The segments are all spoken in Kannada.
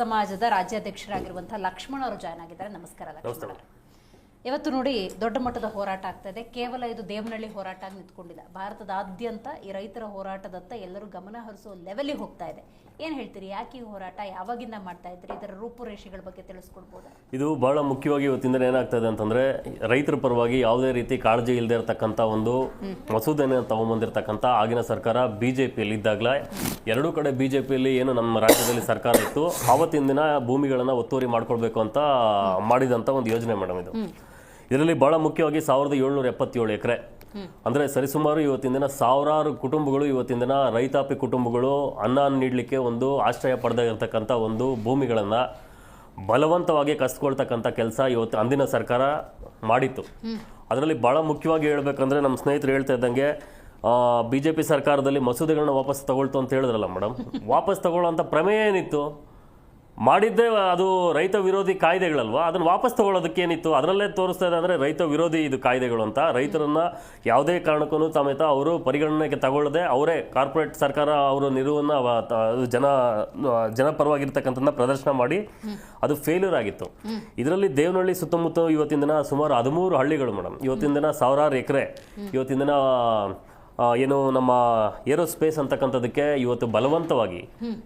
ಸಮಾಜದ ರಾಜ್ಯಾಧ್ಯಕ್ಷರಾಗಿರುವಂತಹ ಲಕ್ಷ್ಮಣ್ ಅವರು ಜಾಯ್ನ್ ಆಗಿದ್ದಾರೆ ನಮಸ್ಕಾರ ಲಕ್ಷ್ಮಣ್. ಇವತ್ತು ನೋಡಿ ದೊಡ್ಡ ಮಟ್ಟದ ಹೋರಾಟ ಆಗ್ತಾ ಇದೆ ಕೇವಲ ಇದು ದೇವನಹಳ್ಳಿ ಹೋರಾಟ ಆಗಿ ನಿಂತ್ಕೊಂಡಿಲ್ಲ. ಭಾರತದಾದ್ಯಂತ ಈ ರೈತರ ಹೋರಾಟದತ್ತ ಎಲ್ಲರೂ ಗಮನ ಹರಿಸೋ ಲೆವೆಲಿಗೆ ಹೋಗ್ತಾ ಇದೆ. ಏನ್ ಹೇಳ್ತೀರಿ? ಯಾಕೆ ಈ ಹೋರಾಟ? ಯಾವಾಗಿಂದ ಮಾಡ್ತಾ ಇದ್ರಿ ಇದರ ರೂಪುರೇಷೆಗಳ ಬಗ್ಗೆ ತಿಳಿಸ್ಕೊಡ್ಬೋದು? ಇದು ಬಹಳ ಮುಖ್ಯವಾಗಿ ಇವತ್ತಿಂದ ಏನಾಗ್ತದೆ ಅಂತಂದ್ರೆ ರೈತರ ಪರವಾಗಿ ಯಾವುದೇ ರೀತಿ ಕಾಳಜಿ ಇಲ್ಲದೆ ಇರತಕ್ಕಂಥ ಒಂದು ಮಸೂದೆನ ತಗೊಂಬಂದಿರತಕ್ಕಂಥ ಆಗಿನ ಸರ್ಕಾರ ಬಿಜೆಪಿಯಲ್ಲಿ ಇದ್ದಾಗಲೇ ಎರಡೂ ಕಡೆ ಬಿಜೆಪಿಯಲ್ಲಿ ಏನು ನಮ್ಮ ರಾಜ್ಯದಲ್ಲಿ ಸರ್ಕಾರ ಇತ್ತು ಆವತ್ತಿನ ದಿನ ಭೂಮಿಗಳನ್ನ ಒತ್ತುವರಿ ಮಾಡ್ಕೊಳ್ಬೇಕು ಅಂತ ಮಾಡಿದಂತ ಒಂದು ಯೋಜನೆ ಮೇಡಮ್ ಇದು. ಇದರಲ್ಲಿ ಬಹಳ ಮುಖ್ಯವಾಗಿ ಸಾವಿರದ ಏಳ್ನೂರ ಎಪ್ಪತ್ತೇಳು ಎಕರೆ. ಅಂದ್ರೆ ಸರಿಸುಮಾರು ಇವತ್ತಿನ ದಿನ ಸಾವಿರಾರು ಕುಟುಂಬಗಳು ಇವತ್ತಿನ ದಿನ ರೈತಾಪಿ ಕುಟುಂಬಗಳು ಅನ್ನ ನೀಡಲಿಕ್ಕೆ ಒಂದು ಆಶ್ರಯ ಪಡೆದಿರ್ತಕ್ಕಂಥ ಒಂದು ಭೂಮಿಗಳನ್ನ ಬಲವಂತವಾಗಿ ಕಸ್ಕೊಳ್ತಕ್ಕಂಥ ಕೆಲಸ ಇವತ್ತು ಅಂದಿನ ಸರ್ಕಾರ ಮಾಡಿತ್ತು. ಅದರಲ್ಲಿ ಬಹಳ ಮುಖ್ಯವಾಗಿ ಹೇಳ್ಬೇಕಂದ್ರೆ ನಮ್ಮ ಸ್ನೇಹಿತರು ಹೇಳ್ತಾ ಇದ್ದಂಗೆ ಬಿ ಜೆ ಪಿ ಸರ್ಕಾರದಲ್ಲಿ ಮಸೂದೆಗಳನ್ನ ವಾಪಸ್ ತಗೊಳ್ತು ಅಂತ ಹೇಳಿದ್ರಲ್ಲ ಮೇಡಮ್ ವಾಪಸ್ ತಗೊಳ್ಳೋಂಥ ಪ್ರಮೇಯ ಏನಿತ್ತು? ಮಾಡಿದ್ದೇ ಅದು ರೈತ ವಿರೋಧಿ ಕಾಯ್ದೆಗಳಲ್ವಾ? ಅದನ್ನು ವಾಪಸ್ ತಗೊಳ್ಳೋದಕ್ಕೆ ಏನಿತ್ತು? ಅದರಲ್ಲೇ ತೋರಿಸ್ತಾ ಇದೆ ಅಂದರೆ ರೈತ ವಿರೋಧಿ ಇದು ಕಾಯ್ದೆಗಳು ಅಂತ. ರೈತರನ್ನ ಯಾವುದೇ ಕಾರಣಕ್ಕೂ ಸಮೇತ ಅವರು ಪರಿಗಣನೆಗೆ ತಗೊಳ್ಳದೆ ಅವರೇ ಕಾರ್ಪೊರೇಟ್ ಸರ್ಕಾರ ಅವರು ನಿಲುವನ್ನು ಜನ ಜನಪರವಾಗಿರ್ತಕ್ಕಂಥದ್ದನ್ನ ಪ್ರದರ್ಶನ ಮಾಡಿ ಅದು ಫೇಲ್ಯೂರ್ ಆಗಿತ್ತು. ಇದರಲ್ಲಿ ದೇವನಹಳ್ಳಿ ಸುತ್ತಮುತ್ತ ಇವತ್ತಿನ ದಿನ ಸುಮಾರು ಹದಿಮೂರು ಹಳ್ಳಿಗಳು ಮೇಡಮ್ ಇವತ್ತಿನ ದಿನ ಸಾವಿರಾರು ಎಕರೆ. ಇವತ್ತಿನ ದಿನ ಏನು ನಮ್ಮ ಏರೋ ಸ್ಪೇಸ್ ಅಂತಕ್ಕಂಥದಕ್ಕೆ ಇವತ್ತು ಬಲವಂತವಾಗಿ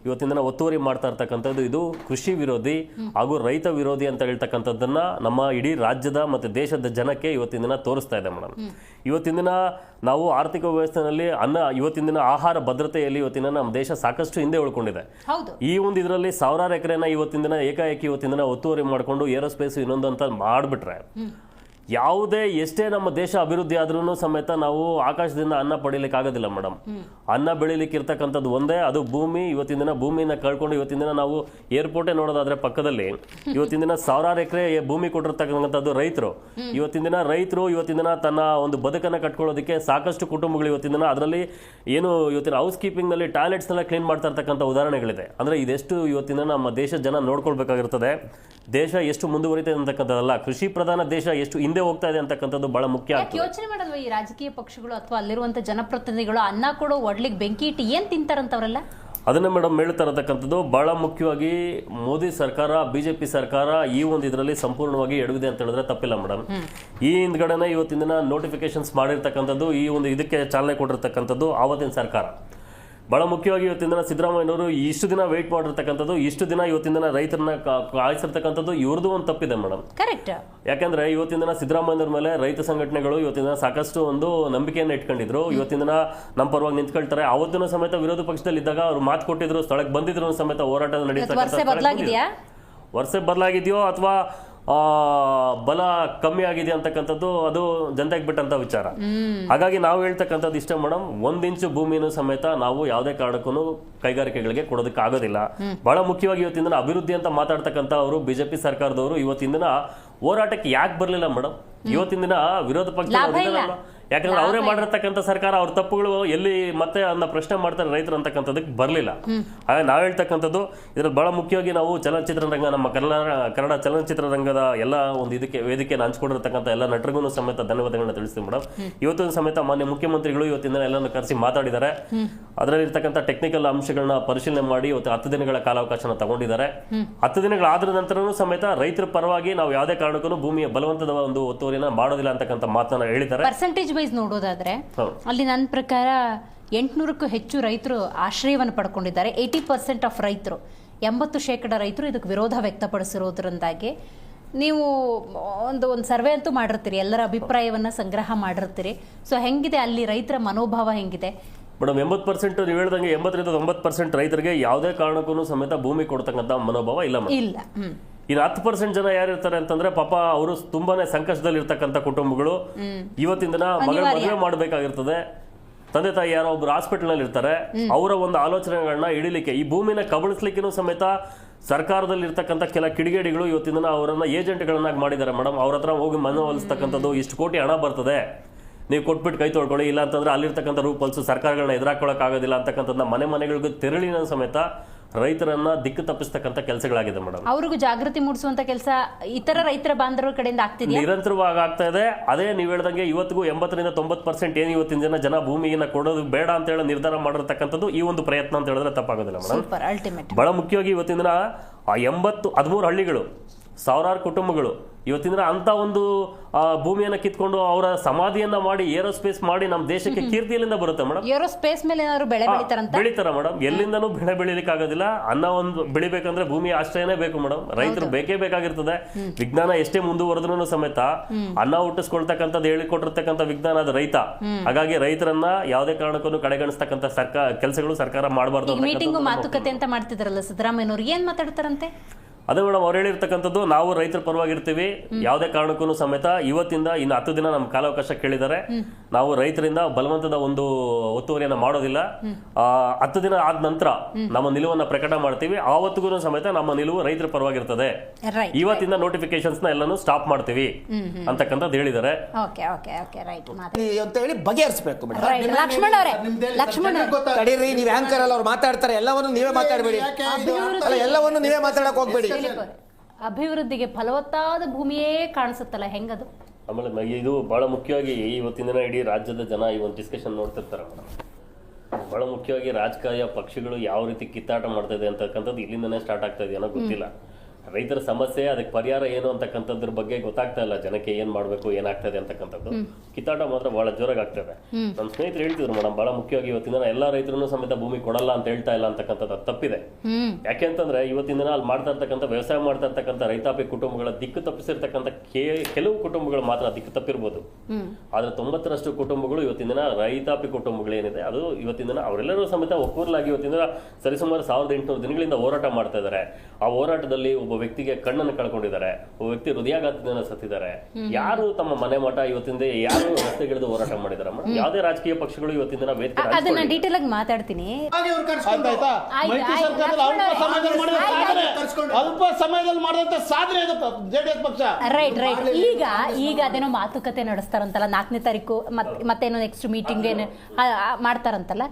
ಇವತ್ತಿನ ದಿನ ಒತ್ತುವರಿ ಮಾಡ್ತಾ ಇರ್ತಕ್ಕಂಥದ್ದು ಇದು ಕೃಷಿ ವಿರೋಧಿ ಹಾಗೂ ರೈತ ವಿರೋಧಿ ಅಂತ ಹೇಳ್ತಕ್ಕಂಥದ್ದನ್ನ ನಮ್ಮ ಇಡೀ ರಾಜ್ಯದ ಮತ್ತೆ ದೇಶದ ಜನಕ್ಕೆ ಇವತ್ತಿನ ದಿನ ತೋರಿಸ್ತಾ ಇದೆ ಮೇಡಮ್. ಇವತ್ತಿನ ದಿನ ನಾವು ಆರ್ಥಿಕ ವ್ಯವಸ್ಥೆನಲ್ಲಿ ಅನ್ನ ಇವತ್ತಿನ ದಿನ ಆಹಾರ ಭದ್ರತೆಯಲ್ಲಿ ಇವತ್ತಿನ ನಮ್ಮ ದೇಶ ಸಾಕಷ್ಟು ಹಿಂದೆ ಉಳ್ಕೊಂಡಿದೆ. ಈ ಒಂದು ಇದರಲ್ಲಿ ಸಾವಿರಾರು ಎಕರೆನ ಇವತ್ತಿನ ದಿನ ಏಕಾಏಕಿ ಇವತ್ತಿನ ದಿನ ಒತ್ತುವರಿ ಮಾಡಿಕೊಂಡು ಏರೋಸ್ಪೇಸ್ ಇನ್ನೊಂದು ಅಂತ ಮಾಡಿಬಿಟ್ರೆ ಯಾವುದೇ ಎಷ್ಟೇ ನಮ್ಮ ದೇಶ ಅಭಿವೃದ್ಧಿ ಆದ್ರೂ ಸಮೇತ ನಾವು ಆಕಾಶದಿಂದ ಅನ್ನ ಪಡೀಲಿಕ್ಕೆ ಆಗೋದಿಲ್ಲ ಮೇಡಮ್ ಅನ್ನ ಬೆಳಿಲಿಕ್ಕೆ ಇರ್ತಕ್ಕಂಥದ್ದು ಒಂದೇ ಅದು ಭೂಮಿ. ಇವತ್ತಿನ ದಿನ ಭೂಮಿನ ಕಳ್ಕೊಂಡು ಇವತ್ತಿನ ದಿನ ನಾವು ಏರ್ಪೋರ್ಟೇ ನೋಡೋದಾದ್ರೆ ಪಕ್ಕದಲ್ಲಿ. ಇವತ್ತಿನ ದಿನ ಸಾವಿರಾರು ಎಕರೆ ಭೂಮಿ ಕೊಟ್ಟಿರ್ತಕ್ಕಂಥದ್ದು ರೈತರು. ಇವತ್ತಿನ ದಿನ ರೈತರು ಇವತ್ತಿನ ದಿನ ತನ್ನ ಒಂದು ಬದುಕನ್ನ ಕಟ್ಕೊಳ್ಳೋದಕ್ಕೆ ಸಾಕಷ್ಟು ಕುಟುಂಬಗಳು ಇವತ್ತಿನ ದಿನ ಅದರಲ್ಲಿ ಏನು ಇವತ್ತಿನ ಹೌಸ್ ಕೀಪಿಂಗ್ನಲ್ಲಿ ಟಾಯ್ಲೆಟ್ಸ್ ಎಲ್ಲ ಕ್ಲೀನ್ ಮಾಡ್ತಾ ಇರ್ತಕ್ಕಂಥ ಉದಾಹರಣೆಗಳಿದೆ. ಅಂದ್ರೆ ಇದೆಷ್ಟು ಇವತ್ತಿನ ದಿನ ನಮ್ಮ ದೇಶದ ಜನ ನೋಡ್ಕೊಳ್ಬೇಕಾಗಿರ್ತದೆ. ದೇಶ ಎಷ್ಟು ಮುಂದುವರಿತದೆ ಅಂತಕ್ಕಂಥದ್ದಲ್ಲ. ಕೃಷಿ ಪ್ರಧಾನ ದೇಶ ಎಷ್ಟು ಹಿಂದೆ ಹೋಗ್ತಾ ಇದೆ ಅಂತಕ್ಕಂಥದ್ದು ಬಹಳ ಮುಖ್ಯ ಯೋಚನೆ ಮಾಡಲ್ವಾ ಈ ರಾಜಕೀಯ ಪಕ್ಷಗಳು ಅಥವಾ ಅಲ್ಲಿರುವಂತ ಜನಪ್ರತಿನಿಧಿಗಳು ಅನ್ನ ಕೊಡೋ ಒಡ್ಲಿಕ್ಕೆ ಬೆಂಕಿ ಇಟ್ಟು ಏನ್ ತಿಂತಾರಂತವ್ರಲ್ಲ? ಅದನ್ನ ಮೇಡಮ್ ಹೇಳ್ತಾ ಇರತಕ್ಕಂಥದ್ದು ಬಹಳ ಮುಖ್ಯವಾಗಿ ಮೋದಿ ಸರ್ಕಾರ ಬಿಜೆಪಿ ಸರ್ಕಾರ ಈ ಒಂದು ಇದರಲ್ಲಿ ಸಂಪೂರ್ಣವಾಗಿ ಎಡವಿದೆ ಅಂತ ಹೇಳಿದ್ರೆ ತಪ್ಪಿಲ್ಲ ಮೇಡಮ್. ಈ ಹಿಂದ್ಗಡೆನೆ ಇವತ್ತಿನ ದಿನ ನೋಟಿಫಿಕೇಶನ್ಸ್ ಮಾಡಿರ್ತಕ್ಕಂಥದ್ದು ಈ ಒಂದು ಇದಕ್ಕೆ ಚಾಲನೆ ಕೊಟ್ಟಿರ್ತಕ್ಕಂಥದ್ದು ಆವತ್ತಿನ ಸರ್ಕಾರ. ಬಹಳ ಮುಖ್ಯವಾಗಿ ಇವತ್ತಿನ ದಿನ ಸಿದ್ದರಾಮಯ್ಯನವರು ಇಷ್ಟು ದಿನ ವೇಟ್ ಮಾಡಿರ್ತಕ್ಕಂಥದ್ದು ಇಷ್ಟು ದಿನ ಇವತ್ತಿನ ದಿನ ರೈತರನ್ನ ಕಾಯಿಸಿರ್ತಕ್ಕಂಥದ್ದು ಇವ್ರದ್ದು ಒಂದು ತಪ್ಪಿದೆ ಮೇಡಮ್ ಕರೆಕ್ಟ್ ಯಾಕಂದ್ರೆ ಇವತ್ತಿನ ದಿನ ಸಿದ್ದರಾಮಯ್ಯನವ್ರ ಮೇಲೆ ರೈತ ಸಂಘಟನೆಗಳು ಇವತ್ತಿನ ದಿನ ಸಾಕಷ್ಟು ಒಂದು ನಂಬಿಕೆಯನ್ನು ಇಟ್ಕೊಂಡಿದ್ರು. ಇವತ್ತಿನ ದಿನ ನಮ್ಮ ಪರವಾಗಿ ನಿಂತ್ಕೊಳ್ತಾರೆ. ಅವತ್ತಿನ ಸಮೇತ ವಿರೋಧ ಪಕ್ಷದಲ್ಲಿ ಇದ್ದಾಗ ಅವ್ರು ಮಾತು ಕೊಟ್ಟಿದ್ರು ಸ್ಥಳಕ್ಕೆ ಬಂದಿದ್ರು ಸಮೇತ ಹೋರಾಟ ನಡೀತಾ ವರ್ಷ ಬದಲಾಗಿದೆಯಾ ಅಥವಾ ಬಲ ಕಮ್ಮಿ ಆಗಿದೆ ಅಂತಕ್ಕಂಥದ್ದು ಅದು ಜನತೆಗೆ ಬಿಟ್ಟಂತ ವಿಚಾರ. ಹಾಗಾಗಿ ನಾವು ಹೇಳ್ತಕ್ಕಂಥದ್ದು ಇಷ್ಟೇ ಮೇಡಮ್ ಒಂದ್ ಇಂಚು ಭೂಮಿನೂ ಸಮೇತ ನಾವು ಯಾವುದೇ ಕಾರಣಕ್ಕೂ ಕೈಗಾರಿಕೆಗಳಿಗೆ ಕೊಡೋದಕ್ಕೆ ಆಗೋದಿಲ್ಲ ಬಹಳ ಮುಖ್ಯವಾಗಿ ಇವತ್ತಿನ ದಿನ ಅಭಿವೃದ್ಧಿ ಅಂತ ಮಾತಾಡ್ತಕ್ಕಂಥ ಅವರು ಬಿಜೆಪಿ ಸರ್ಕಾರದವರು ಇವತ್ತಿನ ದಿನ ಹೋರಾಟಕ್ಕೆ ಯಾಕೆ ಬರಲಿಲ್ಲ ಮೇಡಮ್ ಇವತ್ತಿನ ದಿನ ವಿರೋಧ ಪಕ್ಷ. ಯಾಕಂದ್ರೆ ಅವರೇ ಮಾಡಿರ್ತಕ್ಕಂಥ ಸರ್ಕಾರ ಅವ್ರ ತಪ್ಪುಗಳು ಎಲ್ಲಿ ಮತ್ತೆ ಅದನ್ನ ಪ್ರಶ್ನೆ ಮಾಡ್ತಾರೆ ರೈತರು ಅಂತಕ್ಕಂಥದಕ್ಕೆ ಬರಲಿಲ್ಲ. ಹಾಗೆ ನಾವು ಹೇಳ್ತಕ್ಕಂಥದ್ದು ಇದ್ರಲ್ಲಿ ಬಹಳ ಮುಖ್ಯವಾಗಿ ನಾವು ಚಲನಚಿತ್ರರಂಗ ನಮ್ಮ ಕನ್ನಡ ಕನ್ನಡ ಚಲನಚಿತ್ರರಂಗದ ಎಲ್ಲ ಒಂದು ಇದಕ್ಕೆ ವೇದಿಕೆಯನ್ನು ಹಂಚ್ಕೊಂಡಿರ್ತಕ್ಕಂಥ ಎಲ್ಲ ನಟರಿಗೂ ಸಮೇತ ಧನ್ಯವಾದಗಳನ್ನ ತಿಳಿಸ್ತೀವಿ ಮೇಡಮ್ ಇವತ್ತಿನ ಸಮೇತ ಮಾನ್ಯ ಮುಖ್ಯಮಂತ್ರಿಗಳು ಇವತ್ತಿನ ಎಲ್ಲರನ್ನು ಕರೆಸಿ ಮಾತಾಡಿದ್ದಾರೆ. ಅದರಲ್ಲಿರ್ತಕ್ಕಂಥ ಟೆಕ್ನಿಕಲ್ ಅಂಶಗಳನ್ನ ಪರಿಶೀಲನೆ ಮಾಡಿ ಇವತ್ತು ಹತ್ತು ದಿನಗಳ ಕಾಲಾವಕಾಶನ ತಗೊಂಡಿದ್ದಾರೆ. ಹತ್ತು ದಿನಗಳಾದ ನಂತರನೂ ಸಮೇತ ರೈತರ ಪರವಾಗಿ ನಾವು ಯಾವುದೇ ಕಾರಣಕ್ಕೂ ಭೂಮಿಯ ಬಲವಂತದ ಒಂದು ಒತ್ತುವರಿನ ಮಾಡೋದಿಲ್ಲ ಅಂತಕ್ಕಂಥ ಮಾತನ್ನ ಹೇಳಿದ್ದಾರೆ. ವೈಸ್ ನೋಡೋದಾದ್ರೆ ಅಲ್ಲಿ ನನ್ನ ಪ್ರಕಾರ ಎಂಟುನೂರಕ್ಕೂ ಹೆಚ್ಚು ರೈತರು ಆಶ್ರಯವನ್ನು ಪಡ್ಕೊಂಡಿದ್ದಾರೆ. ಏಯ್ಟಿ ಪರ್ಸೆಂಟ್ ಆಫ್ ರೈತರು ಎಂಬತ್ತು ಶೇಕಡ ರೈತರು ಇದಕ್ಕೆ ವಿರೋಧ ವ್ಯಕ್ತಪಡಿಸಿರೋದ್ರಿಂದಾಗಿ ನೀವು ಒಂದು ಒಂದು ಸರ್ವೆ ಅಂತೂ ಮಾಡಿರ್ತೀರಿ ಎಲ್ಲರ ಅಭಿಪ್ರಾಯವನ್ನ ಸಂಗ್ರಹ ಮಾಡಿರ್ತೀರಿ. ಸೊ ಹೆಂಗಿದೆ ಅಲ್ಲಿ ರೈತರ ಮನೋಭಾವ ಹೆಂಗಿದೆ? ಮೇಡಮ್ ಎಂಬತ್ತು ಪರ್ಸೆಂಟ್ ನೀವು ಹೇಳ್ದಂಗೆ ಎಂಬತ್ತರಿಂದ ತೊಂಬತ್ತು ಪರ್ಸೆಂಟ್ ರೈತರಿಗೆ ಯಾವುದೇ ಕಾರಣಕ್ಕೂ ಸಮೇತ ಭೂಮಿ ಕೊಡ್ತಕ್ಕಂಥ ಮನೋಭಾವ ಇಲ್ಲ ಇಲ್ಲ ಇನ್ನು ಹತ್ತು ಪರ್ಸೆಂಟ್ ಜನ ಯಾರಿರ್ತಾರೆ ಅಂತಂದ್ರೆ ಪಾಪ ಅವರು ತುಂಬಾನೇ ಸಂಕಷ್ಟದಲ್ಲಿ ಇರ್ತಕ್ಕಂಥ ಕುಟುಂಬಗಳು ಇವತ್ತಿನ ದಿನ ಮಗಳ ಮದುವೆ ಮಾಡಬೇಕಾಗಿರ್ತದೆ. ತಂದೆ ತಾಯಿ ಯಾರೋ ಒಬ್ರು ಹಾಸ್ಪಿಟಲ್ನಲ್ಲಿ ಇರ್ತಾರೆ ಅವರ ಒಂದು ಆಲೋಚನೆಗಳನ್ನ ಹಿಡಿಲಿಕ್ಕೆ ಈ ಭೂಮಿನ ಕಬಳಿಸ್ಲಿಕ್ಕೂ ಸಮೇತ ಸರ್ಕಾರದಲ್ಲಿ ಇರ್ತಕ್ಕಂಥ ಕೆಲ ಕಿಡಿಗೇಡಿಗಳು ಇವತ್ತಿನ ದಿನ ಅವರನ್ನ ಏಜೆಂಟ್ಗಳನ್ನಾಗಿ ಮಾಡಿದ್ದಾರೆ ಮೇಡಮ್. ಅವ್ರ ಹತ್ರ ಹೋಗಿ ಮನವೊಲಿಸ್ತಕ್ಕಂಥದ್ದು ಇಷ್ಟು ಕೋಟಿ ಹಣ ಬರ್ತದೆ. ನೀವು ಕೊಟ್ಬಿಟ್ಟು ಕೈ ತೊಳ್ಕೊಳ್ಳಿ ಇಲ್ಲ ಅಂತಂದ್ರೆ ಅಲ್ಲಿರ್ತಕ್ಕಂಥ ರೂಪಲ್ಸು ಸರ್ಕಾರಗಳನ್ನ ಆಗೋದಿಲ್ಲ ಅಂತಕ್ಕಂಥದ್ದನ್ನ ಮನೆ ಮನೆಗಳಿಗೂ ತೆರಳಿನ ಸಮೇತ ರೈತರನ್ನ ದಿಕ್ಕು ತಪ್ಪಿಸ್ತಕ್ಕಂಥ ಕೆಲಸಗಳಾಗಿದೆ ಮೇಡಮ್ ಅವ್ರಿಗೂ ಜಾಗೃತಿ ಮೂಡಿಸುವಂತ ಕೆಲಸ ಇತರ ರೈತರ ಬಾಂಧವರ ಕಡೆಯಿಂದ ಆಗ್ತಿದೆ ನಿರಂತರವಾಗಿ ಆಗ್ತಾ ಇದೆ. ಅದೇ ನೀವು ಹೇಳ್ದಂಗೆ ಇವತ್ತಿಗೂ ಎಂಬತ್ತರಿಂದ ತೊಂಬತ್ತು ಪರ್ಸೆಂಟ್ ಏನು ಇವತ್ತಿನ ಜನ ಜನ ಭೂಮಿಯನ್ನ ಕೊಡೋದು ಬೇಡ ಅಂತ ಹೇಳಿ ನಿರ್ಧಾರ ಮಾಡಿರ್ತಕ್ಕಂಥದ್ದು ಈ ಒಂದು ಪ್ರಯತ್ನ ಅಂತ ಹೇಳಿದ್ರೆ ತಪ್ಪಾಗೋದಿಲ್ಲ ಮೇಡಮ್ ಬಹಳ ಮುಖ್ಯವಾಗಿ ಇವತ್ತಿನ ದಿನ ಆ ಎಂಬತ್ತು ಹದಿಮೂರು ಹಳ್ಳಿಗಳು ಸಾವಿರಾರು ಕುಟುಂಬಗಳು. ಇವತ್ತಿನ ಅಂತ ಒಂದು ಭೂಮಿಯನ್ನು ಕಿತ್ಕೊಂಡು ಅವರ ಸಮಾಧಿಯನ್ನ ಮಾಡಿ ಏರೋಸ್ಪೇಸ್ ಮಾಡಿ ನಮ್ಮ ದೇಶಕ್ಕೆ ಕೀರ್ತಿಯಲ್ಲಿಂದ ಬರುತ್ತೆ ಮೇಡಮ್ ಏರೋಸ್ಪೇಸ್ ಮೇಲೆ ಏನಾದ್ರು ಬೆಳೆ ಬೆಳಿತಾರಂತ? ಬೆಳಿತಾರ ಮೇಡಮ್ ಎಲ್ಲಿಂದನೂ ಬೆಳೆ ಬೆಳಿಲಿಕ್ಕೆ ಆಗೋದಿಲ್ಲ. ಅನ್ನ ಒಂದು ಬೆಳಿಬೇಕಂದ್ರೆ ಭೂಮಿ ಆಶ್ರಯನೇ ಬೇಕು ಮೇಡಮ್ ರೈತರು ಬೇಕೇ ಬೇಕಾಗಿರ್ತದೆ. ವಿಜ್ಞಾನ ಎಷ್ಟೇ ಮುಂದುವರೆದ್ರು ಸಮೇತ ಅನ್ನ ಹುಟ್ಟಿಸ್ಕೊಳ್ತಕ್ಕಂಥದ್ದು ಹೇಳಿಕೊಟ್ಟಿರ್ತಕ್ಕಂಥ ವಿಜ್ಞಾನ ಅದು ರೈತ. ಹಾಗಾಗಿ ರೈತರನ್ನ ಯಾವುದೇ ಕಾರಣಕ್ಕೂ ಕಡೆಗಣಿಸ್ತಕ್ಕಂಥ ಸರ್ಕಾರ ಕೆಲಸಗಳು ಸರ್ಕಾರ ಮಾಡಬಾರ್ದು ಮೀಟಿಂಗು ಮಾತುಕತೆ ಅಂತ ಮಾಡ್ತಿದ್ರಲ್ಲ ಸಿದ್ದರಾಮಯ್ಯನವ್ರು ಏನ್ ಮಾತಾಡ್ತಾರಂತೆ? ಅದೇ ಮೇಡಮ್ ಅವ್ರು ಹೇಳಿರ್ತಕ್ಕಂಥದ್ದು ನಾವು ರೈತರ ಪರವಾಗಿರ್ತೀವಿ. ಯಾವುದೇ ಕಾರಣಕ್ಕೂ ಸಮೇತ ಇವತ್ತಿಂದ ಇನ್ನು ಹತ್ತು ದಿನ ನಮ್ಮ ಕಾಲಾವಕಾಶ ಕೇಳಿದ್ದಾರೆ. ನಾವು ರೈತರಿಂದ ಬಲವಂತದ ಒಂದು ಒತ್ತುವರಿಯನ್ನು ಮಾಡೋದಿಲ್ಲ. ಆ, ಹತ್ತು ದಿನ ಆದ ನಂತರ ನಮ್ಮ ನಿಲುವನ್ನ ಪ್ರಕಟ ಮಾಡ್ತೀವಿ. ಆವತ್ತಿಗೂ ಸಮೇತ ನಮ್ಮ ನಿಲುವು ರೈತರ ಪರವಾಗಿರ್ತದೆ. ಇವತ್ತಿಂದ ನೋಟಿಫಿಕೇಶನ್ಸ್ನ ಎಲ್ಲಾನು ಸ್ಟಾಪ್ ಮಾಡ್ತೀವಿ ಅಂತಕ್ಕಂಥದ್ದು ಹೇಳಿದ್ದಾರೆ. ಓಕೆ ಓಕೆ ಓಕೆ ರೈಟ್ ಮಾತು ಅಂತ ಹೇಳಿ ಬಗೆಹರಿಸಬೇಕು ಲಕ್ಷ್ಮಣ್ ಅವರೇ ಲಕ್ಷ್ಮಣ್ ಅವ್ರೆ. ತಡೀರಿ ನೀವು ಆಂಕರ್ ಅಲ್ಲ ಅವ್ರು ಮಾತಾಡ್ತಾರೆ. ಎಲ್ಲವನ್ನು ನೀವೇ ಮಾತಾಡಬೇಡಿ. ಎಲ್ಲವನ್ನು ನೀವೇ ಮಾತಾಡಕ್ ಹೋಗ್ಬೇಡಿ. ಅಭಿವೃದ್ಧಿಗೆ ಫಲವತ್ತಾದ ಭೂಮಿಯೇ ಕಾಣಿಸುತ್ತಲ್ಲ ಹೆಂಗದು? ಆಮೇಲೆ ಇದು ಬಹಳ ಮುಖ್ಯವಾಗಿ ಇವತ್ತಿನ ದಿನ ಇಡೀ ರಾಜ್ಯದ ಜನ ಈ ಒಂದು ಡಿಸ್ಕಷನ್ ನೋಡ್ತಿರ್ತಾರ ಮೇಡಮ್ ಬಹಳ ಮುಖ್ಯವಾಗಿ ರಾಜಕೀಯ ಪಕ್ಷಗಳು ಯಾವ ರೀತಿ ಕಿತ್ತಾಟ ಮಾಡ್ತಾ ಇದೆ ಅಂತಕ್ಕಂಥದ್ದು ಇಲ್ಲಿಂದನೇ ಸ್ಟಾರ್ಟ್ ಆಗ್ತಾ ಇದೆಯೋ ಗೊತ್ತಿಲ್ಲ. ರೈತರ ಸಮಸ್ಯೆ ಅದಕ್ಕೆ ಪರಿಹಾರ ಏನು ಅಂತಕ್ಕಂಥದ್ರ ಬಗ್ಗೆ ಗೊತ್ತಾಗ್ತಾ ಇಲ್ಲ. ಜನಕ್ಕೆ ಏನ್ ಮಾಡ್ಬೇಕು ಏನಾಗ್ತದೆ ಅಂತಕ್ಕಂಥದ್ದು. ಕಿತ್ತಾಟ ಮಾತ್ರ ಬಹಳ ಜೋರಾಗಿ ಆಗ್ತದೆ. ನಮ್ಮ ಸ್ನೇಹಿತರು ಹೇಳ್ತಿದ್ರು ಮೇಡಮ್ ಬಹಳ ಮುಖ್ಯವಾಗಿ ಇವತ್ತಿನ ದಿನ ಎಲ್ಲಾ ರೈತರು ಸಮೇತ ಭೂಮಿ ಕೊಡಲ್ಲ ಅಂತ ಹೇಳ್ತಾ ಇಲ್ಲ ಅಂತಕ್ಕಂಥದ್ದು. ಅದು ತಪ್ಪಿದೆ. ಯಾಕೆಂತಂದ್ರೆ ಯಾಕೆ ಅಂತಂದ್ರೆ ಇವತ್ತಿನ ದಿನ ಅಲ್ಲಿ ಮಾಡ್ತಾ ಇರ್ತಕ್ಕಂಥ ವ್ಯವಸಾಯ ಮಾಡ್ತಾ ಇರ್ತಕ್ಕಂಥ ರೈತಾಪಿ ಕುಟುಂಬಗಳ ದಿಕ್ಕು ತಪ್ಪಿಸಿರ್ತಕ್ಕಂಥ ಕೆಲವು ಕುಟುಂಬಗಳು ಮಾತ್ರ ದಿಕ್ಕು ತಪ್ಪಿರ್ಬೋದು. ಆದ್ರೆ ತೊಂಬತ್ತರಷ್ಟು ಕುಟುಂಬಗಳು ಇವತ್ತಿನ ದಿನ ರೈತಾಪಿ ಕುಟುಂಬಗಳು ಏನಿದೆ ಅದು ಇವತ್ತಿನ ದಿನ ಅವರೆಲ್ಲರೂ ಸಮೇತ ಒಕ್ಕೂರ್ಲಾಗಿ ಇವತ್ತಿನ ದಿನ ಸರಿಸುಮಾರು ಸಾವಿರದ ಎಂಟುನೂರು ದಿನಗಳಿಂದ ಹೋರಾಟ ಮಾಡ್ತಾ ಇದ್ದಾರೆ. ಆ ಹೋರಾಟದಲ್ಲಿ ಒಬ್ಬ ವ್ಯಕ್ತಿಗೆ ಕಣ್ಣನ್ನು ಕಳ್ಕೊಂಡಿದ್ದಾರೆ ಒಬ್ಬ ವ್ಯಕ್ತಿ ಹೃದಯಾಘಾತದಿಂದ ಸತ್ತಿದ್ದಾರೆ. ಯಾರು ತಮ್ಮ ಮನೆ ಮಠ ಇವತ್ತಿಂದ ಯಾರು ರಸ್ತೆಗಿಳಿದು ಹೋರಾಟ ಮಾಡಿದಾರೆ? ಯಾವುದೇ ರಾಜಕೀಯ ಪಕ್ಷಗಳು ಇವತ್ತಿನ ದಿನ ವೇದಿಕೆ ಅ- ಅದನ್ನ ಡೀಟೇಲ್ ಆಗಿ ಮಾತಾಡ್ತೀನಿ. ಅಲ್ಪ ಸಮಯದಲ್ಲಿ ಮಾಡಿದಂತ ಸಾಧನೆ. ಇದು ಜೆಡಿಎಸ್ ಪಕ್ಷ. ರೈಟ್ ರೈಟ್ ಈಗ ಈಗ ಅದೇನೋ ಮಾತುಕತೆ ನಡೆಸ್ತಾರಂತಲ್ಲ ನಾಲ್ಕನೇ ತಾರೀಕು ಮತ್ತೆ ಮತ್ತೇನೋ ನೆಕ್ಸ್ಟ್ ಮೀಟಿಂಗ್ ಏನು ಮಾಡ್ತಾರಂತಲ್ಲ.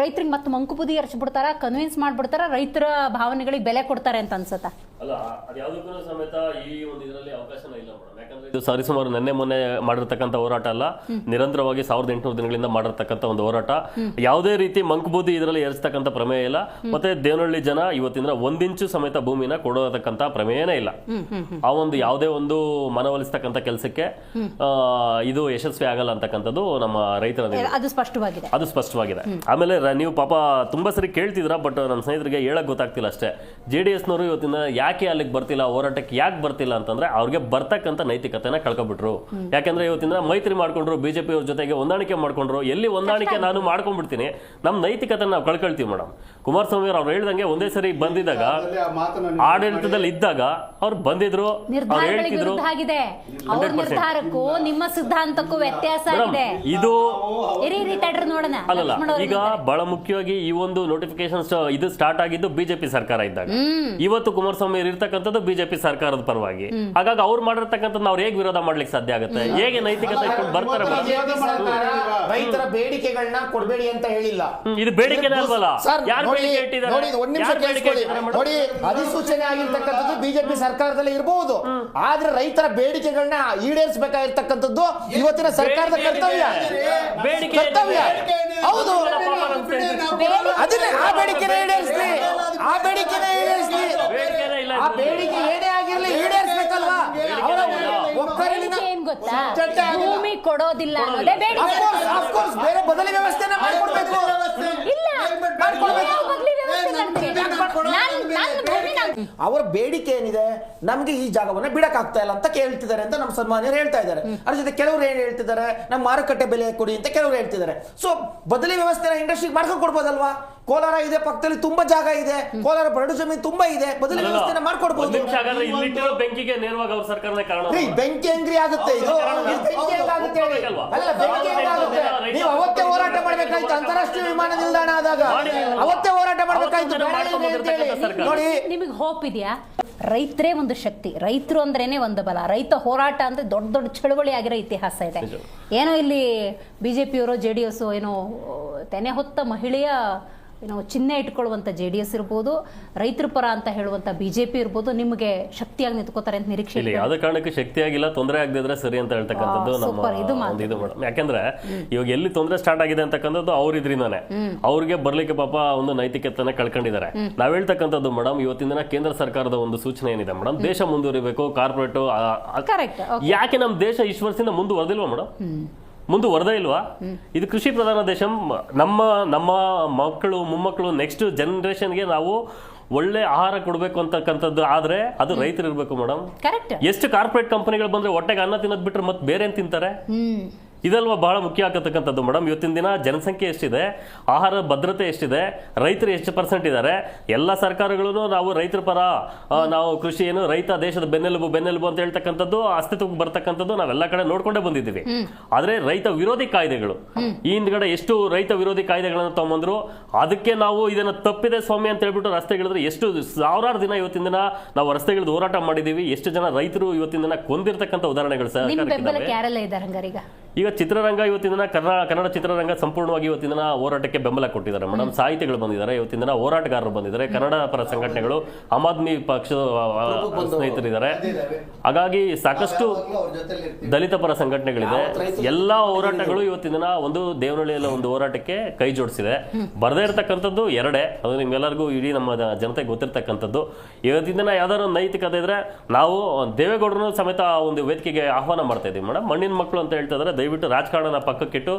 ರೈತರಿಗೆ ಮತ್ತೆ ಮಂಕುಬುದಿ ಎರಚ್ಬಿಡ್ತಾರ ಕನ್ವಿನ್ಸ್ ಮಾಡ್ಬಿಡ್ತಾರ, ರೈತರ ಭಾವನೆಗಳಿಗೆ ಬೆಲೆ ಕೊಡ್ತಾರೆ ಅಂತ ಅನ್ಸತ್ತ? ಅಲ್ಲ ಅದ್ಯಾವುದಕ್ಕೂ ಸಮೇತ ಈ ಒಂದು ಇದರಲ್ಲಿ ಅವಕಾಶನೇ ಇಲ್ಲ ಮೇಡಮ್. ಇದು ಸರಿಸುಮಾರು ನಿನ್ನೆ ಮೊನ್ನೆ ಮಾಡಿರ್ತಕ್ಕಂಥ ಹೋರಾಟ ಅಲ್ಲ. ನಿರಂತರವಾಗಿ ಸಾವಿರದ ಎಂಟುನೂರು ದಿನಗಳಿಂದ ಮಾಡಿರ್ತಕ್ಕಂಥ ಒಂದು ಹೋರಾಟ. ಯಾವುದೇ ರೀತಿ ಮಂಕುಬೂದಿ ಇದರಲ್ಲಿ ಏರಿಸ್ತಕ್ಕಂಥ ಪ್ರಮೇಯ ಇಲ್ಲ. ಮತ್ತೆ ದೇವನಹಳ್ಳಿ ಜನ ಇವತ್ತಿನ ಒಂದಿಂಚು ಸಮೇತ ಭೂಮಿನ ಕೊಡೋದಕ್ಕಂಥ ಪ್ರಮೇಯನೇ ಇಲ್ಲ. ಆ ಒಂದು ಯಾವುದೇ ಒಂದು ಮನವೊಲಿಸ್ತಕ್ಕಂಥ ಕೆಲಸಕ್ಕೆ ಇದು ಯಶಸ್ವಿ ಆಗಲ್ಲ ಅಂತಕ್ಕಂಥದ್ದು ನಮ್ಮ ರೈತರ ಅದು ಸ್ಪಷ್ಟವಾಗಿದೆ. ಅದು ಸ್ಪಷ್ಟವಾಗಿದೆ. ಆಮೇಲೆ ನೀವು ಪಾಪ ತುಂಬಾ ಸರಿ ಕೇಳ್ತಿದ್ರ ಬಟ್ ನಮ್ಮ ಸ್ನೇಹಿತರಿಗೆ ಹೇಳಕ್ ಗೊತ್ತಾಗ್ತಿಲ್ಲ ಅಷ್ಟೇ. ಜೆ ಡಿ ಎಸ್ನವರು ಇವತ್ತಿನ ಯಾಕೆ ಅಲ್ಲಿಗೆ ಬರ್ತಿಲ್ಲ ಹೋರಾಟಕ್ಕೆ ಯಾಕೆ ಬರ್ತಿಲ್ಲ ಅಂತಂದ್ರೆ ಅವ್ರಿಗೆ ಬರ್ತಕ್ಕಂಥ ನೈತಿಕತೆನ ಕಳ್ಕೊಬಿಟ್ರು. ಯಾಕಂದ್ರೆ ಇವತ್ತಿನ ಮೈತ್ರಿ ಮಾಡ್ಕೊಂಡ್ರು ಬಿಜೆಪಿ ಅವ್ರ ಜೊತೆಗೆ ಹೊಂದಾಣಿಕೆ ಮಾಡ್ಕೊಂಡ್ರು ಎಲ್ಲಿ ಹೊಂದಾಣಿಕೆ ನಾನು ಮಾಡ್ಕೊಂಡ್ಬಿಡ್ತೀನಿ ನಮ್ಮ ನೈತಿಕತೆ ನಾವು ಕಳ್ಕೊಳ್ತೀವಿ ಮೇಡಮ್ ಕುಮಾರಸ್ವಾಮಿ ಅವ್ರು ಹೇಳ್ದಂಗೆ ಒಂದೇ ಸರಿ ಬಂದಿದಾಗ ಆಡಳಿತದಲ್ಲಿ ಇದ್ದಾಗ ಅವ್ರು ಬಂದಿದ್ರು ಆಗಿದೆ ಅವ್ರ ನಿರ್ಧಾರಕ್ಕೂ ನಿಮ್ಮ ಸಿದ್ಧಾಂತಕ್ಕೂ ವ್ಯತ್ಯಾಸ ಇದು. ಇರಿ ಇರಿ ತಡ್ರಿ ನೋಡೋಣ. ಅಲ್ಲಲ್ಲ ಈಗ. ಬಹಳ ಮುಖ್ಯವಾಗಿ ಈ ಒಂದು ನೋಟಿಫಿಕೇಶನ್ ಇದು ಸ್ಟಾರ್ಟ್ ಆಗಿದ್ದು ಬಿಜೆಪಿ ಸರ್ಕಾರ ಇದ್ದಾಗ. ಇವತ್ತು ಕುಮಾರಸ್ವಾಮಿ ಅವ್ರು ಇರ್ತಕ್ಕಂಥದ್ದು ಬಿಜೆಪಿ ಸರ್ಕಾರದ ಪರವಾಗಿ. ಹಾಗಾಗಿ ಅವ್ರು ಮಾಡಿರ್ತಕ್ಕಂಥದ್ದು ಅವ್ರು ಹೇಗೆ ವಿರೋಧ ಮಾಡ್ಲಿಕ್ಕೆ ಸಾಧ್ಯ ಆಗುತ್ತೆ? ಹೇಗೆ ನೈತಿಕತೆ ಇಟ್ಕೊಂಡು ಬರ್ತಾರೆ ರೈತರ ಬೇಡಿಕೆಗಳನ್ನ ಕೊಡಬೇಡಿ ಅಂತ ಹೇಳಿಲ್ಲ. ಇದು ಬೇಡಿಕೆನೇ ಅಲ್ವಲ್ಲ? ಯಾರು ಬೇಡಿಕೆ ಇಟ್ಟಿದ್ದಾರೆ? ನೋಡಿ ಒಂದ್ ನಿಮಿಷ? ನೋಡಿ ಅಧಿಸೂಚನೆ ಆಗಿರ್ತಕ್ಕಂಥದ್ದು ಬಿಜೆಪಿ ಸರ್ಕಾರದಲ್ಲಿ ಇರಬಹುದು ಆದ್ರೆ ರೈತರ ಬೇಡಿಕೆಗಳನ್ನ ಈಡೇರಿಸಬೇಕಾಗಿರ್ತಕ್ಕಂಥದ್ದು ಇವತ್ತಿನ ಸರ್ಕಾರದ ಬೇಡಿಕೆ ಕರ್ತವ್ಯ. ಬೇಡಿಕೆ ಕರ್ತವ್ಯ. ಹೌದು. ಅದನ್ನೇ ಆ ಬೇಡಿಕೆನ ಈಡೇರಿಸ್ಲಿ. ಆ ಬೇಡಿಕೆನ ಈಡೇರಿಸ್ಲಿ. ಆ ಬೇಡಿಕೆ ಏನೇ ಆಗಿರ್ಲಿ ಈಡೇರಿಸ್ಬೇಕಲ್ವಾ? ಅವರ ಗೊತ್ತಾ? ಭೂಮಿ ಕೊಡೋದಿಲ್ಲ ಅನ್ನೋದೇ ಬೇಡಿಕೆ ಅಫ್ಕೋರ್ಸ್ ಅಫ್ಕೋರ್ಸ್ ಬೇರೆ ಬದಲಿ ವ್ಯವಸ್ಥೆನ ಮಾಡ್ಕೊಡ್ಬೇಕು. ಇಲ್ಲ ಮಾಡ್ಕೊಡ್ಬೇಕು. ಯಾವ ಬದ್ಲಿ ವ್ಯವಸ್ಥೆ ಅವರ ಬೇಡಿಕೆ ಏನಿದೆ? ನಮ್ಗೆ ಈ ಜಾಗವನ್ನ ಬಿಡಕ್ ಆಗ್ತಾ ಇಲ್ಲ ಅಂತ ಕೇಳ್ತಿದ್ದಾರೆ ಅಂತ ನಮ್ಮ ಸನ್ಮಾನ್ಯರು ಹೇಳ್ತಾ ಇದ್ದಾರೆ. ಅದ್ರ ಜೊತೆ ಕೆಲವರು ಏನ್ ಹೇಳ್ತಿದ್ದಾರೆ? ನಮ್ಮ ಮಾರುಕಟ್ಟೆ ಬೆಲೆ ಕೊಡಿ ಅಂತ ಕೆಲವರು ಹೇಳ್ತಿದ್ದಾರೆ. ಸೊ ಬದಲಿ ವ್ಯವಸ್ಥೆನ ಇಂಡಸ್ಟ್ರಿಗೆ ಮಾಡ್ಕೊಂಡು ಕೊಡ್ಬೋದಲ್ವಾ? ಕೋಲಾರ ಇದೆ ಪಕ್ಕದಲ್ಲಿ ತುಂಬಾ ಜಾಗ ಇದೆ. ಕೋಲಾರ ಬರಡು ಜಮೀನು ತುಂಬಾ ಇದೆ. ಬದಲಿ ವ್ಯವಸ್ಥೆ ವ್ಯವಸ್ಥೆನ ಒಂದ್ ಮಾಡ್ಕೊಡ್ಬೋದು. ನಿಮಿಷ ಹಾಗಾದ್ರೆ ಇಲ್ಲಿಟ್ಟಿರೋ ಬೆಂಕಿಗೆ ನೇರವಾಗಿ ಅವ್ರ ಸರ್ಕಾರನೇ ಕಾರಣ ರೀ ಬೆಂಕಿ ಹೆಂಗ್ರಿ ಆಗುತ್ತೆ? ಇದು ಬೆಂಕಿ ಅಲ್ಲ ಬೆಂಕಿ ನೀವು ಅವತ್ತೇ ಹೋರಾಟ ಮಾಡ್ಬೇಕಾಯ್ತು. ಅಂತಾರಾಷ್ಟ್ರೀಯ ವಿಮಾನ ನಿಲ್ದಾಣ ಆದಾಗ. ಅವತ್ತೇ ಹೋರಾಟ ಮಾಡ್ಬೇಕಾಯ್ತು. ನೋಡಿ. ನಿಮಗೆ ಹೋಪ್ ಇದೆಯಾ? ರೈತರೇ ಒಂದು ಶಕ್ತಿ. ರೈತರು ಅಂದ್ರೇನೆ ಒಂದು ಬಲ. ರೈತ ಹೋರಾಟ ಅಂದ್ರೆ ದೊಡ್ಡ ದೊಡ್ಡ ಚಳುವಳಿ ಆಗಿರೋ ಇತಿಹಾಸ ಇದೆ. ಏನೋ ಇಲ್ಲಿ ಬಿಜೆಪಿಯವರು ಜೆ ಡಿ ಎಸ್ ಏನೋ ತೆನೆ ಹೊತ್ತ ಮಹಿಳೆಯ ಏನೋ ಚಿಹ್ನೆ ಇಟ್ಕೊಳ್ಳುವಂಥ ಜೆ ಡಿ ಎಸ್ ಇರ್ಬೋದು ರೈತರ ಪರ ಅಂತ ಹೇಳುವಂಥ ಬಿ ಜೆ ಪಿ ಇರ್ಬೋದು ನಿಮಗೆ ಶಕ್ತಿಯಾಗಿ ನಿಂತ್ಕೋತಾರೆ ಅಂತ ನಿರೀಕ್ಷೆ ಇಲ್ಲ ಯಾವುದೇ ಕಾರಣಕ್ಕೆ ಶಕ್ತಿ ಆಗಿಲ್ಲ ತೊಂದರೆ ಆಗದಿದ್ರೆ ಸರಿ ಅಂತ ಹೇಳ್ತಕ್ಕಂಥದ್ದು ನಮ್ಮ ಇದು ಯಾಕಂದ್ರೆ ಇವಾಗ ಎಲ್ಲಿ ತೊಂದರೆ ಸ್ಟಾರ್ಟ್ ಆಗಿದೆ ಅಂತಕ್ಕಂಥದ್ದು ಅವ್ರ ಇದ್ರಿಂದಾನೆ ಅವ್ರಿಗೆ ಬರ್ಲಿಕ್ಕೆ ಪಾಪ ಒಂದು ನೈತಿಕತೆನ ಕಳ್ಕೊಂಡಿದ್ದಾರೆ. ನಾವ್ ಹೇಳ್ತಕ್ಕಂಥದ್ದು ಮೇಡಮ್ ಇವತ್ತಿನ ದಿನ ಕೇಂದ್ರ ಸರ್ಕಾರದ ಒಂದು ಸೂಚನೆ ಏನಿದೆ ಮೇಡಮ್ ದೇಶ ಮುಂದುವರಿಬೇಕು ಕಾರ್ಪೊರೇಟ್ ಯಾಕೆ ನಮ್ಮ ದೇಶ ಈಶ್ವರ್ಸಿಂದ ಮುಂದುವರೆದಿಲ್ವಾ ಮೇಡಮ್? ಮುಂದುವರೆದೇ ಇಲ್ವಾ? ಇದು ಕೃಷಿ ಪ್ರಧಾನ ದೇಶ ನಮ್ಮ ನಮ್ಮ ಮಕ್ಕಳು ಮೊಮ್ಮಕ್ಕಳು ನೆಕ್ಸ್ಟ್ ಜನರೇಷನ್ಗೆ ನಾವು ಒಳ್ಳೆ ಆಹಾರ ಕೊಡಬೇಕು ಅಂತಕ್ಕಂಥದ್ದು. ಆದ್ರೆ ಅದು ರೈತರು ಇರಬೇಕು ಮೇಡಮ್ ಕರೆಕ್ಟ್ ಎಷ್ಟು ಕಾರ್ಪೊರೇಟ್ ಕಂಪನಿಗಳು ಬಂದ್ರೆ ಹೊಟ್ಟೆಗೆ ಅನ್ನ ತಿನ್ನೋದು ಬಿಟ್ರೆ ಮತ್ತೆ ಬೇರೆ ಏನ್ ತಿಂತಾರೆ ಇದಲ್ವಾ ಬಹಳ ಮುಖ್ಯ ಆಗತಕ್ಕಂಥದ್ದು ಮೇಡಮ್ ಇವತ್ತಿನ ದಿನ ಜನಸಂಖ್ಯೆ ಎಷ್ಟಿದೆ ಆಹಾರ ಭದ್ರತೆ ಎಷ್ಟಿದೆ ರೈತರು ಎಷ್ಟು ಪರ್ಸೆಂಟ್ ಇದ್ದಾರೆ ಎಲ್ಲ ಸರ್ಕಾರಗಳು ನಾವು ರೈತರ ಪರ ನಾವು ಕೃಷಿ ಏನು ರೈತ ದೇಶದ ಬೆನ್ನೆಲುಬು ಬೆನ್ನೆಲುಬು ಅಂತ ಹೇಳ್ತಕ್ಕಂಥದ್ದು ಅಸ್ತಿತ್ವಕ್ಕೆ ಬರ್ತಕ್ಕಂಥದ್ದು ನಾವೆಲ್ಲ ಕಡೆ ನೋಡ್ಕೊಂಡೇ ಬಂದಿದ್ದೀವಿ. ಆದರೆ ರೈತ ವಿರೋಧಿ ಕಾಯ್ದೆಗಳು. ಈ ಹಿಂದ್ಗಡೆ ಎಷ್ಟು ರೈತ ವಿರೋಧಿ ಕಾಯ್ದೆಗಳನ್ನು ತಗೊಂಬಂದ್ರು ಅದಕ್ಕೆ ನಾವು ಇದನ್ನ ತಪ್ಪಿದೆ ಸ್ವಾಮಿ ಅಂತ ಹೇಳ್ಬಿಟ್ಟು ರಸ್ತೆಗಳಿದ್ರೆ ಎಷ್ಟು ಸಾವಿರಾರು ದಿನ ಇವತ್ತಿನ ದಿನ ನಾವು ರಸ್ತೆಗಳದ್ದು ಹೋರಾಟ ಮಾಡಿದೀವಿ ಎಷ್ಟು ಜನ ರೈತರು ಇವತ್ತಿನ ದಿನ ಕೊಂದಿರ್ತಕ್ಕಂಥ ಉದಾಹರಣೆಗಳು ನಿಮ್ ಈಗ ಚಿತ್ರರಂಗ ಇವತ್ತಿನ ದಿನ ಕನ್ನಡ ಕನ್ನಡ ಚಿತ್ರರಂಗ ಸಂಪೂರ್ಣವಾಗಿ ಇವತ್ತಿನ ದಿನ ಹೋರಾಟಕ್ಕೆ ಬೆಂಬಲ ಕೊಟ್ಟಿದ್ದಾರೆ. ಮೇಡಮ್ ಸಾಹಿತಿಗಳು ಬಂದಿದ್ದಾರೆ. ಇವತ್ತಿನ ದಿನ ಹೋರಾಟಗಾರರು ಬಂದಿದ್ದಾರೆ. ಕನ್ನಡ ಪರ ಸಂಘಟನೆಗಳು ಆಮ್ ಆದ್ಮಿ ಪಕ್ಷದ ಸ್ನೇಹಿತರಿದ್ದಾರೆ. ಹಾಗಾಗಿ ಸಾಕಷ್ಟು ದಲಿತ ಪರ ಸಂಘಟನೆಗಳಿದೆ. ಎಲ್ಲಾ ಹೋರಾಟಗಳು ಇವತ್ತಿನ ದಿನ ಒಂದು ದೇವನಹಳ್ಳಿಯಲ್ಲಿ ಒಂದು ಹೋರಾಟಕ್ಕೆ ಕೈ ಜೋಡಿಸಿದೆ. ಬರದೇ ಇರತಕ್ಕಂಥದ್ದು ಎರಡೇ. ಅದು ನಿಮ್ಗೆಲ್ಲರಿಗೂ ಇಡೀ ನಮ್ಮ ಜನತೆ ಜನತೆಗೆ ಗೊತ್ತಿರ್ತಕ್ಕಂಥದ್ದು. ಇವತ್ತಿನ ದಿನ ಯಾವ್ದಾದ್ರು ನೈತಿಕತೆ ಇದ್ರೆ ನಾವು ದೇವೇಗೌಡರು ಸಮೇತ ಒಂದು ವೇದಿಕೆಗೆ ಆಹ್ವಾನ ಮಾಡ್ತಾ ಇದೀವಿ ಮೇಡಮ್ ಮಣ್ಣಿನ ಮಕ್ಕಳು ಅಂತ ಹೇಳ್ತಾ ಇದ್ದಾರೆ ದಯವಿಟ್ಟು ರಾಜಕಾರಣನ ಪಕ್ಕಕ್ಕಿಟ್ಟು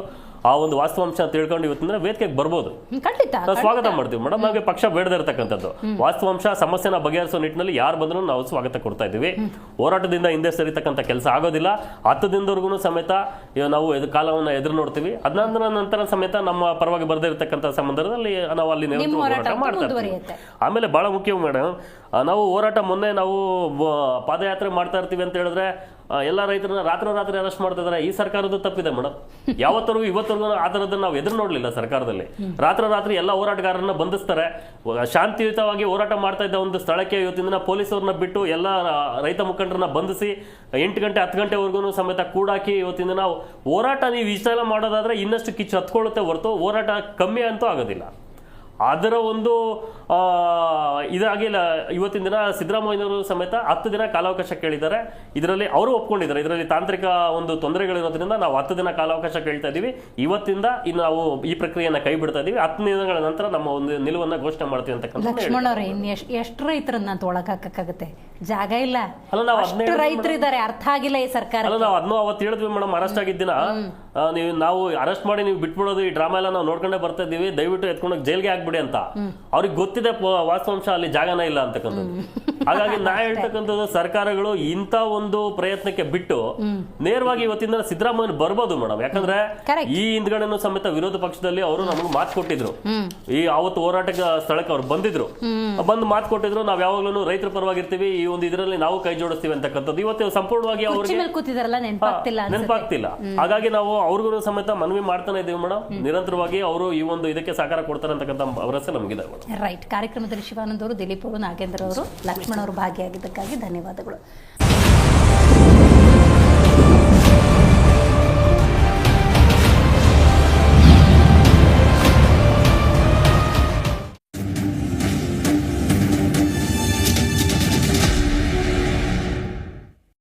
ಆ ಒಂದು ವಾಸ್ತವಾಂಶ ತಿಳ್ಕೊಂಡು ಇವತ್ತಿನ ವೇದಿಕೆಗೆ ಬರ್ಬೋದು. ಖಂಡಿತ ನಾವು ಸ್ವಾಗತ ಮಾಡ್ತೀವಿ. ಮೇಡಮ್ ನಮಗೆ ಪಕ್ಷ ಬೇಡದೇ ಇರತಕ್ಕಂಥದ್ದು. ವಾಸ್ತವಾಂಶ ಸಮಸ್ಯೆನ ಬಗೆಹರಿಸೋ ನಿಟ್ಟಿನಲ್ಲಿ ಯಾರು ಬಂದ್ರು ನಾವು ಸ್ವಾಗತ ಕೊಡ್ತಾ ಇದ್ದೀವಿ. ಹೋರಾಟದಿಂದ ಹಿಂದೆ ಸರಿತಕ್ಕಂಥ ಕೆಲಸ ಆಗೋದಿಲ್ಲ. ಹತ್ತು ದಿನದವರೆಗೂ ಸಮೇತ ನಾವು ಕಾಲವನ್ನು ಎದುರು ನೋಡ್ತೀವಿ. ಅದಾದ ನಂತರ ಸಮೇತ ನಮ್ಮ ಪರವಾಗಿ ಬರದೇ ಇರತಕ್ಕಂಥ ಸಂದರ್ಭದಲ್ಲಿ ನಾವು ಅಲ್ಲಿ ಹೋರಾಟ ಮಾಡ್ತಾ ಇರ್ತೀವಿ. ಆಮೇಲೆ ಬಹಳ ಮುಖ್ಯ ಮೇಡಮ್ ನಾವು ಹೋರಾಟ ಮೊನ್ನೆ ನಾವು ಪಾದಯಾತ್ರೆ ಮಾಡ್ತಾ ಇರ್ತೀವಿ ಅಂತ ಹೇಳಿದ್ರೆ ಎಲ್ಲ ರೈತರನ್ನ ರಾತ್ರಿ ರಾತ್ರಿ ಅರೆಸ್ಟ್ ಮಾಡ್ತಿದ್ದಾರೆ ಈ ಸರ್ಕಾರದ್ದು ತಪ್ಪಿದೆ ಮೇಡಮ್ ಯಾವತ್ತರೂ ಇವತ್ತರೆಗೂ ಆ ಥರದ್ದು ನಾವು ಎದುರು ನೋಡಲಿಲ್ಲ ಸರ್ಕಾರದಲ್ಲಿ. ರಾತ್ರಿ ರಾತ್ರಿ ಎಲ್ಲ ಹೋರಾಟಗಾರರನ್ನ ಬಂಧಿಸ್ತಾರೆ. ಶಾಂತಿಯುತವಾಗಿ ಹೋರಾಟ ಮಾಡ್ತಾ ಇದ್ದ ಒಂದು ಸ್ಥಳಕ್ಕೆ ಇವತ್ತಿನ ದಿನ ಪೊಲೀಸರನ್ನ ಬಿಟ್ಟು ಎಲ್ಲ ರೈತ ಮುಖಂಡರನ್ನ ಬಂಧಿಸಿ ಎಂಟು ಗಂಟೆ, ಹತ್ತು ಗಂಟೆವರೆಗೂ ಸಮೇತ ಕೂಡಾಕಿ ಇವತ್ತಿನ ದಿನ ಹೋರಾಟ ನೀವು ಇಷ್ಟೆಲ್ಲ ಮಾಡೋದಾದ್ರೆ ಇನ್ನಷ್ಟು ಕಿಚ್ಚು ಹತ್ಕೊಳ್ಳುತ್ತೆ ಹೊರತು ಹೋರಾಟ ಕಮ್ಮಿ ಅಂತೂ ಆಗೋದಿಲ್ಲ. ಅದರ ಒಂದು ಆ, ಇದಾಗಿಲ್ಲ ಇವತ್ತಿನ ದಿನ ಸಿದ್ದರಾಮಯ್ಯನವರು ಸಮೇತ ಹತ್ತು ದಿನ ಕಾಲಾವಕಾಶ ಕೇಳಿದ್ದಾರೆ. ಇದರಲ್ಲಿ ಅವರು ಒಪ್ಕೊಂಡಿದ್ದಾರೆ. ಇದರಲ್ಲಿ ತಾಂತ್ರಿಕ ಒಂದು ತೊಂದರೆಗಳಿರೋದ್ರಿಂದ ನಾವು ಹತ್ತು ದಿನ ಕಾಲಾವಕಾಶ ಕೇಳ್ತಾ ಇದ್ದೀವಿ. ಇವತ್ತಿಂದ ಇನ್ನು ನಾವು ಈ ಪ್ರಕ್ರಿಯೆಯನ್ನು ಕೈ ಬಿಡ್ತಾ ಇದ್ದೀವಿ. ಹತ್ತು ದಿನಗಳ ನಂತರ ನಮ್ಮ ಒಂದು ನಿಲುವನ್ನ ಘೋಷಣೆ ಮಾಡ್ತೀವಿ ಅಂತಕ್ಕಂಥ ಲಕ್ಷ್ಮಣ್ ಅವ್ರೆ ಇನ್ ಎಷ್ಟ್ ರೈತರನ್ನ ಅಂತ ಜಾಗ ಇಲ್ಲ. ಅಲ್ಲ, ನಾವು ರೈತರಿದ್ದಾರೆ. ಅರ್ಥ ಆಗಿಲ್ಲ ಈ ಸರ್ಕಾರ ಅಲ್ಲ ನಾವು ಅದನ್ನು ಅವತ್ತು ಹೇಳಿದ್ವಿ ಮೇಡಮ್ ಅರೆಸ್ಟ್ ಆಗಿದ್ದಿನ. ನೀವು ನಾವು ಅರೆಸ್ಟ್ ಮಾಡಿ ನೀವು ಬಿಟ್ಬಿಡೋದು ಈ ಡ್ರಾಮಾ ಎಲ್ಲ ನಾವು ನೋಡ್ಕೊಂಡೇ ಬರ್ತಾ ಇದ್ದೀವಿ ದಯವಿಟ್ಟು ಎತ್ಕೊಂಡೋಗಿ ಜೈಲ್ಗೆ ಹಾಕ್ಬಿಡಿ ಅಂತ. ಅವ್ರಿಗೆ ಗೊತ್ತಿದೆ ವಾಸ್ತವಾಂಶ ಅಲ್ಲಿ ಜಾಗನೇ ಇಲ್ಲ ಅಂತಕ್ಕಂಥದ್ದು. ಹಾಗಾಗಿ ನಾ ಹೇಳ್ತಕ್ಕಂಥದ್ದು ಸರ್ಕಾರಗಳು ಇಂಥ ಒಂದು ಪ್ರಯತ್ನಕ್ಕೆ ಬಿಟ್ಟು ನೇರವಾಗಿ ಇವತ್ತಿಂದ ಸಿದ್ದರಾಮಯ್ಯ ಬರ್ಬೋದು ಮೇಡಮ್. ಯಾಕಂದ್ರೆ ಈ ಹಿಂದ್ಗಡೆನೂ ಸಮೇತ ವಿರೋಧ ಪಕ್ಷದಲ್ಲಿ ಅವರು ನಮಗೆ ಮಾತು ಕೊಟ್ಟಿದ್ರು. ಈ ಅವತ್ತು ಹೋರಾಟ ಸ್ಥಳಕ್ಕೆ ಅವ್ರು ಬಂದಿದ್ರು. ಬಂದು ಮಾತು ಕೊಟ್ಟಿದ್ರು ನಾವ್ ಯಾವಾಗ್ಲೂ ರೈತರ ಪರವಾಗಿರ್ತೀವಿ ಈ ಒಂದು ಇದರಲ್ಲಿ ನಾವು ಕೈ ಜೋಡಿಸ್ತೀವಿ ಅಂತಕ್ಕಂಥದ್ದು. ಇವತ್ತು ಸಂಪೂರ್ಣವಾಗಿ ಅವ್ರಿಗೆ ನೆನಪಾಗ್ತಿಲ್ಲ ಹಾಗಾಗಿ ನಾವು ಅವ್ರಿಗೂ ಸಮೇತ ಮನವಿ ಮಾಡ್ತಾನೆ ಇದ್ದೀವಿ ಮೇಡಮ್ ನಿರಂತರವಾಗಿ ಅವರು ಈ ಒಂದು ಇದಕ್ಕೆ ಸಹಕಾರ ಕೊಡ್ತಾರೆ ಅಂತಕ್ಕಂಥ ಭರವಸೆ ನಮಗಿದೆ ಮೇಡಮ್ ರೈಟ್ ಕಾರ್ಯಕ್ರಮದಲ್ಲಿ ಶಿವಾನಂದ್ ಅವರು ದಿಲೀಪ್ ಅವರು ನಾಗೇಂದ್ರ ಅವರು ಲಕ್ಷ್ಮಣ್ ಅವರು ಭಾಗಿಯಾಗಿದ್ದಕ್ಕಾಗಿ ಧನ್ಯವಾದಗಳು.